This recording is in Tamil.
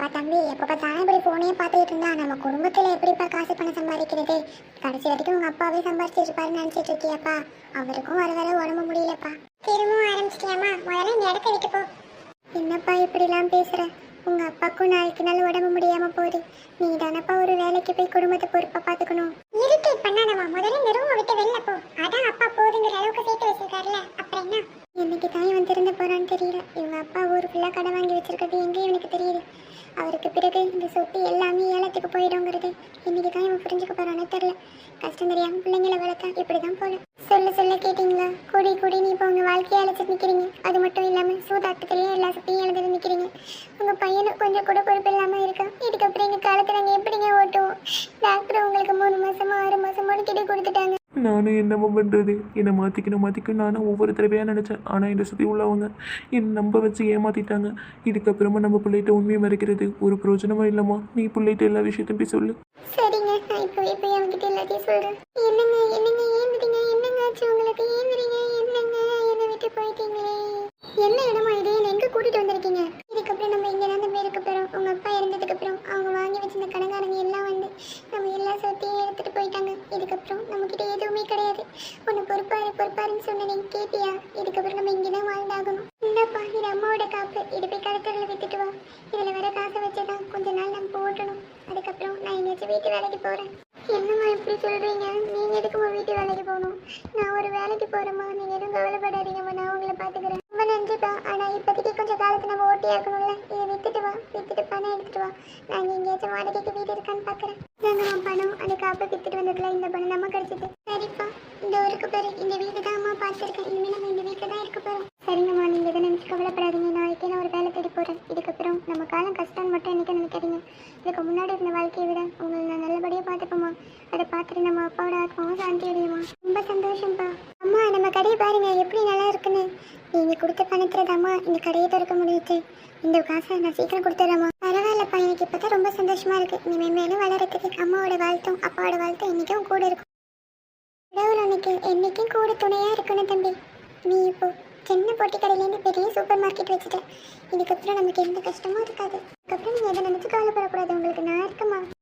அப்பா தம்பி எப்போ பார்த்தாலும் இப்படி ஃபோனே பார்த்துட்டு இருந்தா நம்ம குடும்பத்தில் எப்படிப்பா காசு பணம் சம்பாதிக்கிறது? கடைசி வரைக்கும் உங்கள் அப்பாவே சம்பாரிச்சிட்டு இருப்பாருன்னு நினச்சிட்டு இருக்கியாப்பா? அவருக்கும் வர வர உடம்பு முடியலப்பா. திரும்பவும் ஆரம்பிச்சிட்டியாமா முதல்ல இந்த இடத்த விட்டு போ. என்னப்பா இப்படிலாம் பேசுகிற உங்க அப்பாக்கும் நாளைக்கு நாள் உடம்பு முடியாம போகுது. நீ தானப்பா ஒரு வேலைக்கு போய் குடும்பத்தை பொறுப்பாக பார்த்துக்கணும். இரிட்டேட் பண்ணாதமா முதல்ல இந்த ரூமை விட்டு வெளில போ. அதான் அப்பா போதுங்கிற அளவுக்கு சேர்த்து வச்சிருக்காருல அப்புறம் என்ன? இன்னைக்கு தான் இவன் திறந்து போறான்னு தெரியல. இவங்க அப்பா ஊர் ஃபுல்லாக கடை வாங்கி வச்சிருக்கிறது எங்கே இவனுக்கு தெரியுது. அவருக்கு பிறகு இந்த சொத்து எல்லாமே ஏலத்துக்கு போயிடுங்கிறது. இன்னைக்கு தான் இவன் புரிஞ்சுக்க போறானே தெரியல. கஷ்டம் தெரியாமல் பிள்ளைங்களை வளர்த்தா இப்படிதான் போல. சொல்ல சொல்ல கேட்டிங்களா? குடி குடி நீ இப்போ உங்க வாழ்க்கையை அழைச்சிட்டு நிற்கிறீங்க அது மட்டும் இல்லாம சூதாட்டத்துலேயே எல்லா சொத்தையும் எழுதிட்டு நிற்கிறீங்க உங்க பையனும் கொஞ்சம் கூட பொறுப்பு இல்லாம இருக்கான். இதுக்கப்புறம் எங்கள் காலத்தில் நாங்கள் எப்படிங்க ஓட்டுவோம் நானும் என்னமோ பண்ணுறது என்னை மாற்றிக்கணும் மாற்றிக்கணும் நானும் ஒவ்வொரு தடவையாக நினச்சேன். ஆனால் என்னை சுற்றி உள்ளவங்க என்னை நம்ப வச்சு ஏமாற்றிட்டாங்க இதுக்கப்புறமா நம்ம பிள்ளைகிட்ட உண்மையை மறைக்கிறது ஒரு பிரயோஜனமும் இல்லைம்மா. நீ பிள்ளைகிட்ட எல்லா விஷயத்தையும் போய் சொல்லு. சரிங்க. நான் இப்பவே போய் அவங்ககிட்ட எல்லாத்தையும் சொல்கிறேன் என்னங்க என்னங்க? இதுக்கப்புறம் நம்மக்கிட்ட எதுவுமே கிடையாது. உன்னை பொறுப்பாரு பொறுப்பாருன்னு சொன்ன நீ கேட்டியா இதுக்கப்புறம் நம்ம இங்கே தான் வாழ்ந்தாகணும். இந்தப்பா இது அம்மாவோட காப்பு. இது போய் கடத்தரில் வித்துட்டு வா. இதில் வர காசை வச்சு தான் கொஞ்ச நாள் நம்ம போட்டணும். அதுக்கப்புறம் நான் எங்கேயாச்சும் வீட்டு வேலைக்கு போகிறேன் என்னம்மா இப்படி சொல்கிறீங்க நீங்கள் எதுக்குமா வீட்டு வேலைக்கு போகணும்? நான் ஒரு வேலைக்கு போகிறேம்மா நீங்கள் எதுவும் கவலைப்படாதீங்கம்மா. நான் உங்களை பார்த்துக்கிறேன் ரொம்ப நன்றிப்பா. ஆனால் இப்போதைக்கு கொஞ்சம் காலத்தை நம்ம ஓட்டியா இருக்கணும்ல இதை வித்துட்டு வா. வித்துட்டு பணம் எடுத்துட்டு வா. நான் எங்கேயாச்சும் வாடகைக்கு வீடு இருக்கான்னு பார்க்குறேன் நாங்கம்மா பணம் அதுக்கு அப்ப வித்துட்டு வந்ததுல இந்த பணம் நம்ம கிடைச்சது. சரிப்பா. இந்த ஊருக்கு பேரு இந்த வீடு தான் அம்மா பார்த்துருக்கேன். இனிமே நம்ம இந்த வீட்டில் தான் இருக்க போறோம். சரிங்கம்மா நீங்க எதை நினைச்சு கவலைப்படாதீங்க. நாளைக்கே நான் ஒரு வேலை தேடி போறேன். இதுக்கப்புறம் நம்ம காலம் கஷ்டம்னு மட்டும் என்னைக்கு நினைக்காதீங்க. இதுக்கு முன்னாடி இருந்த வாழ்க்கையை விட உங்களை நான் நல்லபடியாக பார்த்துப்போம்மா. அதை பார்த்துட்டு நம்ம அப்பாவோட ஆத்மாவும் சாந்தி அடையுமா ரொம்ப சந்தோஷம்ப்பா. அம்மா நம்ம கடையை பாருங்க எப்படி நல்லா இருக்குன்னு. நீங்க கொடுத்த பணத்துல தாம்மா இந்த கடையை திறக்க முடியுது. இந்த காசை நான் சீக்கிரம் கொடுத்துட்றேம்மா இல்லைப்பா எனக்கு இப்போ தான் ரொம்ப சந்தோஷமா இருக்கு. நீ மேலும் வளரத்துக்கு அம்மாவோட வாழ்த்தும் அப்பாவோட வாழ்த்தும் என்றைக்கும் கூட இருக்கும். கடவுள் உனக்கு என்றைக்கும் கூட துணையாக இருக்கணும் தம்பி. நீ இப்போ சின்ன போட்டி கடையிலேருந்து பெரிய சூப்பர் மார்க்கெட் வச்சுட்டேன் இதுக்கப்புறம் நமக்கு எந்த கஷ்டமும் இருக்காது. அதுக்கப்புறம் நீங்கள் எதை நினச்சி கவலைப்படக்கூடாது. உங்களுக்கு நான் இருக்குமா